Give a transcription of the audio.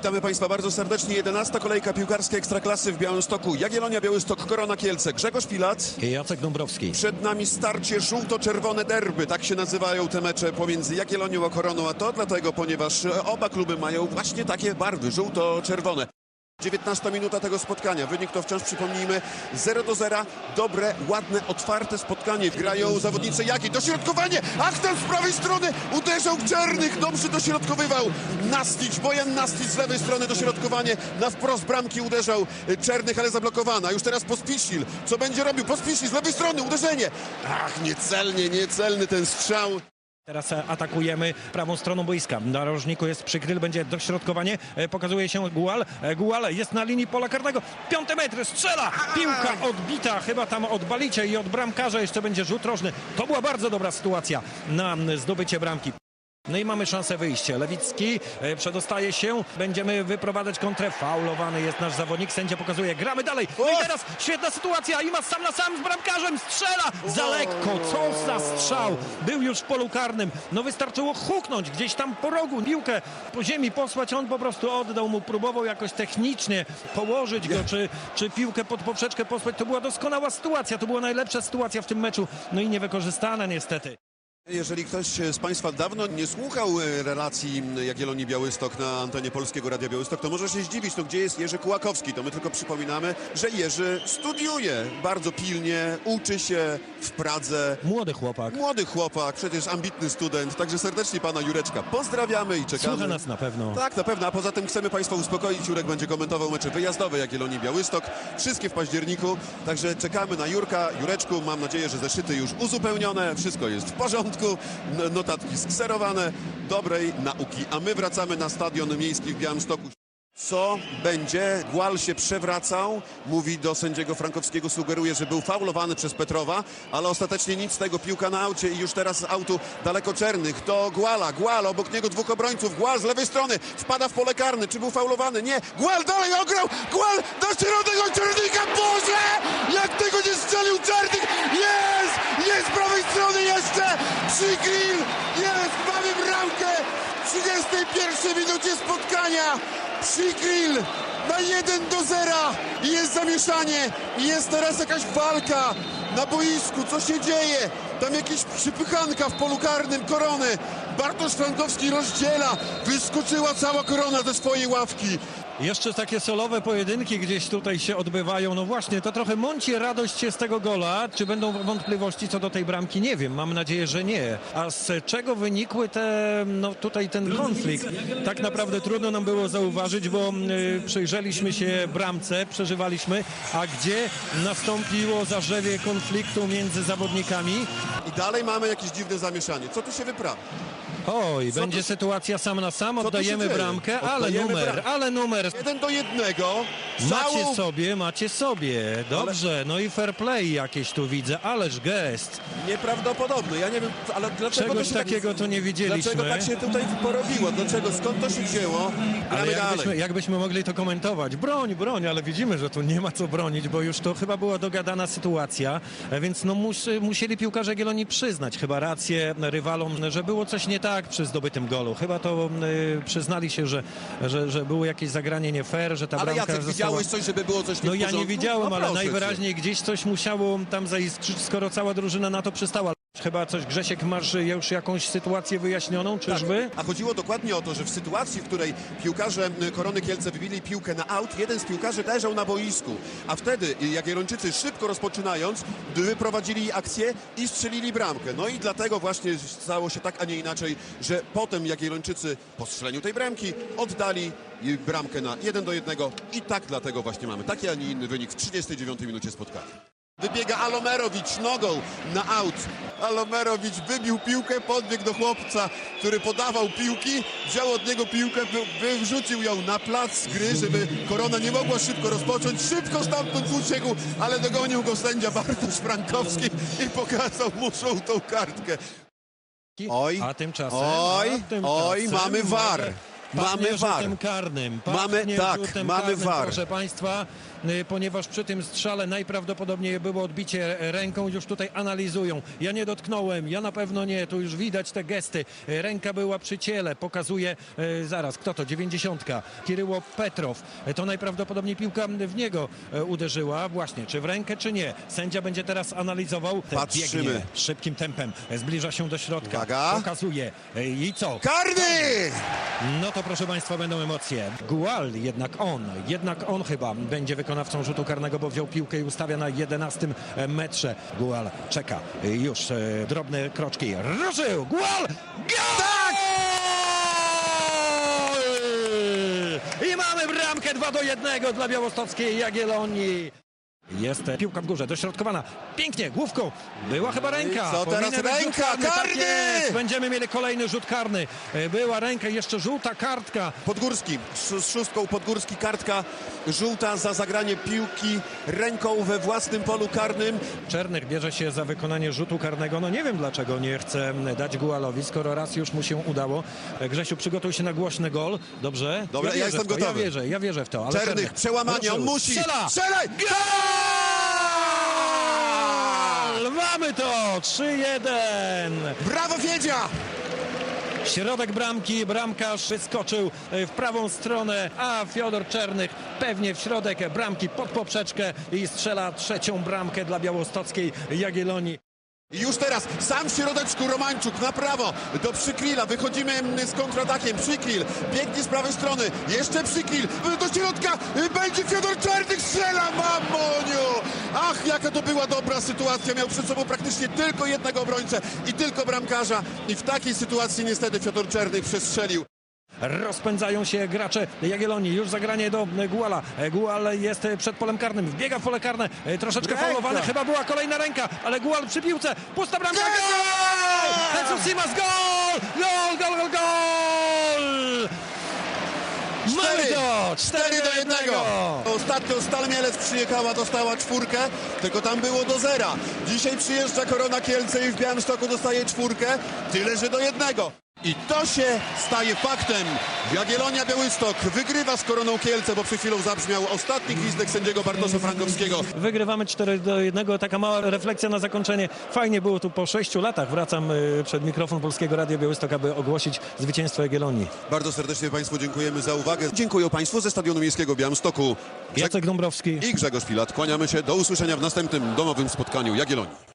Witamy Państwa bardzo serdecznie. 11. kolejka piłkarskiej Ekstraklasy w Białymstoku. Jagiellonia, Białystok, Korona Kielce. Grzegorz Pilat. I Jacek Dąbrowski. Przed nami starcie żółto-czerwone derby. Tak się nazywają te mecze pomiędzy Jagiellonią a Koroną. A to dlatego, ponieważ oba kluby mają właśnie takie barwy, żółto-czerwone. 19 minuta tego spotkania. Wynik to wciąż przypomnijmy 0 do 0. Dobre, ładne, otwarte spotkanie. Grają zawodnicy Jagi. Dośrodkowanie! Ach, ten z prawej strony uderzał Czernych. Dobrze dośrodkowywał. Nastić, Bojan Nastić z lewej strony dośrodkowanie. Na wprost bramki uderzał y, Czernych, ale zablokowana. Już teraz Pospisil. Co będzie robił? Pospisil z lewej strony uderzenie. Ach, niecelnie, niecelny ten strzał. Teraz e, atakujemy prawą stroną boiska. Na rożniku jest przykryl, będzie dośrodkowanie. E, Pokazuje się Gual. E, Gual jest na linii pola karnego. Piąty metr, strzela! Piłka odbita chyba tam od Balicie i od bramkarza. Jeszcze będzie rzut rożny. To była bardzo dobra sytuacja na zdobycie bramki. No i mamy szansę wyjścia. Lewicki e, przedostaje się. Będziemy wyprowadzać kontrę. Faulowany jest nasz zawodnik. Sędzia pokazuje. Gramy dalej. No i teraz świetna sytuacja. Ima sam na sam z bramkarzem. Strzela! Za lekko. Co za strzał. Był już w polu karnym. No wystarczyło huknąć gdzieś tam po rogu. Piłkę po ziemi posłać. On po prostu oddał mu. Próbował jakoś technicznie położyć go, czy, czy piłkę pod poprzeczkę posłać. To była doskonała sytuacja. To była najlepsza sytuacja w tym meczu. No i niewykorzystana niestety. Jeżeli ktoś z Państwa dawno nie słuchał e, relacji Jagiellonii Białystok na antenie Polskiego Radia Białystok, to może się zdziwić, no gdzie jest Jerzy Kułakowski? To my tylko przypominamy, że Jerzy studiuje bardzo pilnie, uczy się w Pradze. Młody chłopak. Młody chłopak, przecież ambitny student, także serdecznie pana Jureczka pozdrawiamy i czekamy. Słucha nas na pewno. Tak, na pewno, a poza tym chcemy Państwa uspokoić. Jurek będzie komentował mecze wyjazdowe Jagiellonii Białystok, wszystkie w październiku, także czekamy na Jurka. Jureczku, mam nadzieję, że zeszyty już uzupełnione, wszystko jest w porządku, notatki skserowane, dobrej nauki. A my wracamy na stadion miejski w Białymstoku. Co będzie? Głal się przewracał, mówi do sędziego Frankowskiego, sugeruje, że był faulowany przez Petrowa, ale ostatecznie nic z tego, piłka na aucie i już teraz z autu daleko czernych do Głala, Głal, obok niego dwóch obrońców, Głal z lewej strony, wpada w pole karne, czy był faulowany? Nie, Głal dalej ograł, Głal do środek Czernika, Boże! Jak tego nie strzelił Czernik, jest! Jest z prawej strony jeszcze! Przygrill, jest, mamy bramkę! W 31 minucie spotkania Przykryl na 1 do 0 i jest zamieszanie jest teraz jakaś walka na boisku, co się dzieje? Tam jakieś przypychanka w polu karnym korony. Bartosz Frankowski rozdziela, wyskoczyła cała korona ze swojej ławki. Jeszcze takie solowe pojedynki gdzieś tutaj się odbywają. No właśnie, to trochę mąci radość z tego gola. Czy będą wątpliwości co do tej bramki? Nie wiem. Mam nadzieję, że nie. A z czego wynikły te, no tutaj ten konflikt? Tak naprawdę trudno nam było zauważyć, bo y, przyjrzeliśmy się bramce, przeżywaliśmy, a gdzie nastąpiło zarzewie konfliktu między zawodnikami? I dalej mamy jakieś dziwne zamieszanie. Co tu się wyprawia? Oj, Co będzie tu- sytuacja sam na sam, tu się oddajemy dzieje? bramkę, ale Oddajemy numer, bramkę. ale numer. Jeden do jednego. Macie sobie, macie sobie. Dobrze, no i fair play jakieś tu widzę, ależ gest. Nieprawdopodobne. Ja nie wiem, ale dlaczego Czegoś to się takiego tak... to nie widzieliśmy. Dlaczego tak się tutaj porobiło? Dlaczego? Skąd to się wzięło? Ale jakbyśmy, dalej. jakbyśmy mogli to komentować. Broń, broń, ale widzimy, że tu nie ma co bronić, bo już to chyba była dogadana sytuacja, e, więc no mus, musieli piłkarze Gieloni przyznać chyba rację rywalom, że było coś nie tak przy zdobytym golu. Chyba to y, przyznali się, że, że, że było jakieś zagranie nie fair, że ta Ale bramka Jacek, została... widziałeś coś, żeby było coś nie No ja nie widziałem, No ale najwyraźniej gdzieś coś musiało tam zaiskrzyć, skoro cała drużyna na to przystała. Chyba coś, Grzesiek, masz już jakąś sytuację wyjaśnioną, czyżby? A chodziło dokładnie o to, że w sytuacji, w której piłkarze y, Korony Kielce wybili piłkę na aut, jeden z piłkarzy leżał na boisku, a wtedy y, Jagiellończycy szybko rozpoczynając wyprowadzili akcję i strzelili bramkę. No i dlatego właśnie stało się tak, a nie inaczej, że potem Jagiellończycy po strzeleniu tej bramki oddali y, bramkę na 1 do 1 i tak dlatego właśnie mamy taki, a nie inny wynik w 39 minucie spotkania. Wybiega Alomerowicz nogą na aut. Alomerowicz wybił piłkę, podbiegł do chłopca, który podawał piłki, wziął od niego piłkę, wy- wyrzucił ją na plac gry, żeby Korona nie mogła szybko rozpocząć. Szybko stamtąd uciekł, ale dogonił go sędzia Bartosz Frankowski i pokazał mu żółtą kartkę. Oj, a tymczasem, oj, a tymczasem oj, mamy war. Mamy war. karnym. Mamy- tak, mamy war. Proszę Państwa, ponieważ przy tym strzale najprawdopodobniej było odbicie ręką, już tutaj analizują. Ja nie dotknąłem, ja na pewno nie, tu już widać te gesty. Y, Ręka była przy ciele, pokazuje y, zaraz, kto to, 90. Kiryło Petrow. Y, To najprawdopodobniej piłka w niego y, uderzyła. Właśnie, czy w rękę, czy nie. Sędzia będzie teraz analizował. Patrzymy. Biegnie szybkim tempem, zbliża się do środka. Uwaga. Pokazuje. Y, I co? Karny! No to proszę Państwa, będą emocje. Gual, jednak on, jednak on chyba będzie wykonawcą rzutu karnego, bo wziął piłkę i ustawia na 11 metrze. Gual czeka, już e, drobne kroczki. Ruszył! Gual! Gol! I mamy bramkę 2 do 1 dla białostockiej Jagiellonii. Jest piłka w górze, dośrodkowana. Pięknie, główką. Była chyba ręka. co teraz? Powinien Ręka, karny, tak jest. Będziemy mieli kolejny rzut karny. E, Była ręka, jeszcze żółta kartka. Podgórski, z szóstką Podgórski, kartka żółta za zagranie piłki ręką we własnym polu karnym. Czernych bierze się za wykonanie rzutu karnego. No nie wiem dlaczego nie chce dać Gualowi, skoro raz już mu się udało. E, Grzesiu, przygotuj się na głośny gol. Dobrze? Dobra, ja wierzę jestem gotowy. Ja wierzę, ja wierzę w to. Ale Czernych, przełamanie, on musi! Strzela! Strzelaj! Gol! Mamy to! 3-1! Brawo Wiedzia! Środek bramki, bramkarz skoczył e, w prawą stronę, a Fiodor Czernych pewnie w środek bramki pod poprzeczkę i strzela trzecią bramkę dla białostockiej Jagiellonii. I już teraz sam w środeczku Romańczuk na prawo do Przykrila. Wychodzimy mm, z kontratakiem. Przykril biegnie z prawej strony. Jeszcze Przykril do środka. Będzie Fiodor Czarnych strzela. Mamoniu! Ach, jaka to była dobra sytuacja. Miał przed sobą praktycznie tylko jednego obrońcę i tylko bramkarza. I w takiej sytuacji niestety Fiodor Czarnych przestrzelił. Rozpędzają się gracze Jagiellonii. Już zagranie do Guala. Gual jest przed polem karnym. Wbiega w pole karne. Troszeczkę Ręka. faulowane. Chyba była kolejna ręka, ale Gual przy piłce. Pusta bramka. Gol! Gol! Jesus Simas. Gol! Gol, gol, gol, gol! Mamy to! 4 do 1. Ostatnio Stal Mielec przyjechała, dostała czwórkę, tylko tam było do zera. Dzisiaj przyjeżdża Korona Kielce i w Białymstoku dostaje czwórkę, tyle że do jednego. I to się staje faktem. Jagiellonia Białystok wygrywa z Koroną Kielce, bo przed chwilą zabrzmiał ostatni gwizdek sędziego Bartosza Frankowskiego. Wygrywamy 4 do 1. Taka mała refleksja na zakończenie. Fajnie było tu po 6 latach. Wracam y, przed mikrofon Polskiego Radia Białystok, aby ogłosić zwycięstwo Jagiellonii. Bardzo serdecznie Państwu dziękujemy za uwagę. Dziękuję Państwu ze Stadionu Miejskiego w Białymstoku. Jacek Dąbrowski. I Grzegorz Pilat. Kłaniamy się. Do usłyszenia w następnym domowym spotkaniu Jagiellonii.